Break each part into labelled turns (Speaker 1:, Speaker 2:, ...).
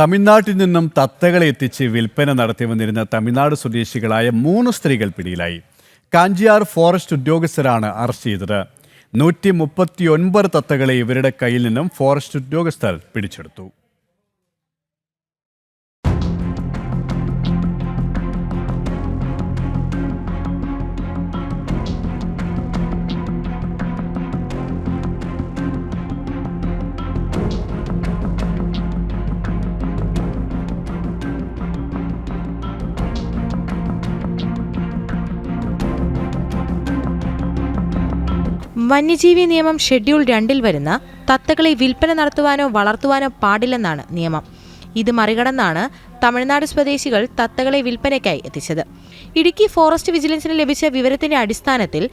Speaker 1: തമിഴ്നാട്ടിൽ നിന്നും തത്തകളെ എത്തിച്ച് വിൽപ്പന നടത്തി വന്നിരുന്ന തമിഴ്നാട് സ്വദേശികളായ മൂന്ന് സ്ത്രീകൾ പിടിയിലായി. കാഞ്ചിയാർ ഫോറസ്റ്റ് ഉദ്യോഗസ്ഥരാണ് അറസ്റ്റ് ചെയ്തത്. നൂറ്റി മുപ്പത്തി ഒൻപത് തത്തകളെ ഇവരുടെ കയ്യിൽ നിന്നും ഫോറസ്റ്റ് ഉദ്യോഗസ്ഥർ പിടിച്ചെടുത്തു.
Speaker 2: വന്യജീവി നിയമം ഷെഡ്യൂൾ രണ്ടിൽ വരുന്ന തത്തകളെ വിൽപ്പന നടത്തുവാനോ വളർത്തുവാനോ പാടില്ലെന്നാണ് നിയമം. ഇത് മറികടന്നാണ് തമിഴ്നാട് സ്വദേശികൾ തത്തകളെ വിൽപ്പനയ്ക്കായി എത്തിച്ചത്. ഇടുക്കി ഫോറസ്റ്റ് വിജിലൻസിന് ലഭിച്ച വിവരത്തിന്റെ അടിസ്ഥാനത്തിൽ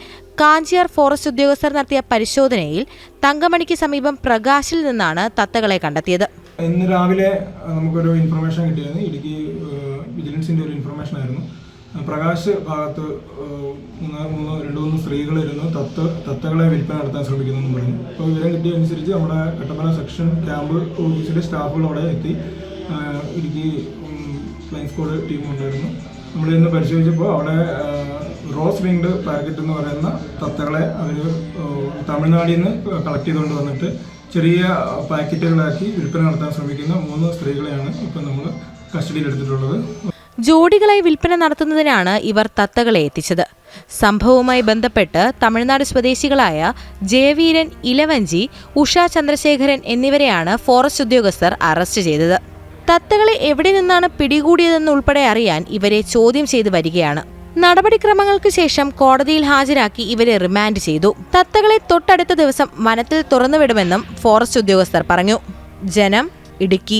Speaker 2: കാഞ്ചിയാർ ഫോറസ്റ്റ് ഉദ്യോഗസ്ഥർ നടത്തിയ പരിശോധനയിൽ തങ്കമണിക്ക് സമീപം പ്രകാശിൽ നിന്നാണ് തത്തകളെ കണ്ടെത്തിയത്.
Speaker 3: ഇന്ന് രാവിലെ നമുക്കൊരു ഇൻഫർമേഷൻ കിട്ടിയിരുന്നു. ഇടുക്കി വിജിലൻസിന്റെ ഒരു ഇൻഫർമേഷൻ ആയിരുന്നു. പ്രകാശ് ഭാഗത്ത് മൂന്ന് മൂന്ന് രണ്ട് മൂന്ന് സ്ത്രീകളിരുന്ന് തത്ത് തത്തകളെ വിൽപ്പന നടത്താൻ ശ്രമിക്കുന്നു എന്ന് പറഞ്ഞു. അപ്പോൾ വിവരം കിട്ടിയ അനുസരിച്ച് നമ്മുടെ കട്ടപ്പന സെക്ഷൻ ക്യാമ്പ് ഓഫീസിലെ സ്റ്റാഫുകൾ അവിടെ എത്തി ഇടുക്കി ഫ്ലൈങ് സ്ക്വാഡ് ടീം ഉണ്ടായിരുന്നു നമ്മൾ ഇന്ന് പരിശോധിച്ചപ്പോൾ അവിടെ റോസ് വിങ്ഡ് പാക്കറ്റ് എന്ന് പറയുന്ന തത്തകളെ അവർ തമിഴ്നാടിൽ നിന്ന് കളക്ട് ചെയ്തുകൊണ്ട് വന്നിട്ട് ചെറിയ പാക്കറ്റുകളാക്കി വിൽപ്പന നടത്താൻ ശ്രമിക്കുന്ന മൂന്ന് സ്ത്രീകളെയാണ് ഇപ്പം നമ്മൾ കസ്റ്റഡിയിൽ എടുത്തിട്ടുള്ളത്
Speaker 2: ജോഡികളായി വിൽപ്പന നടത്തുന്നതിനാണ് ഇവർ തത്തകളെ എത്തിച്ചത്. സംഭവവുമായി ബന്ധപ്പെട്ട് തമിഴ്നാട് സ്വദേശികളായ ജയവീരൻ ഇലവഞ്ചി ഉഷ ചന്ദ്രശേഖരൻ എന്നിവരെയാണ് ഫോറസ്റ്റ് ഉദ്യോഗസ്ഥർ അറസ്റ്റ് ചെയ്തത്. തത്തകളെ എവിടെ നിന്നാണ് പിടികൂടിയതെന്നുൾപ്പെടെ അറിയാൻ ഇവരെ ചോദ്യം ചെയ്തു വരികയാണ്. നടപടിക്രമങ്ങൾക്ക് ശേഷം കോടതിയിൽ ഹാജരാക്കി ഇവരെ റിമാൻഡ് ചെയ്തു. തത്തകളെ തൊട്ടടുത്ത ദിവസം വനത്തിൽ തുറന്നുവിടുമെന്നും ഫോറസ്റ്റ് ഉദ്യോഗസ്ഥർ പറഞ്ഞു. ജനം ഇടുക്കി.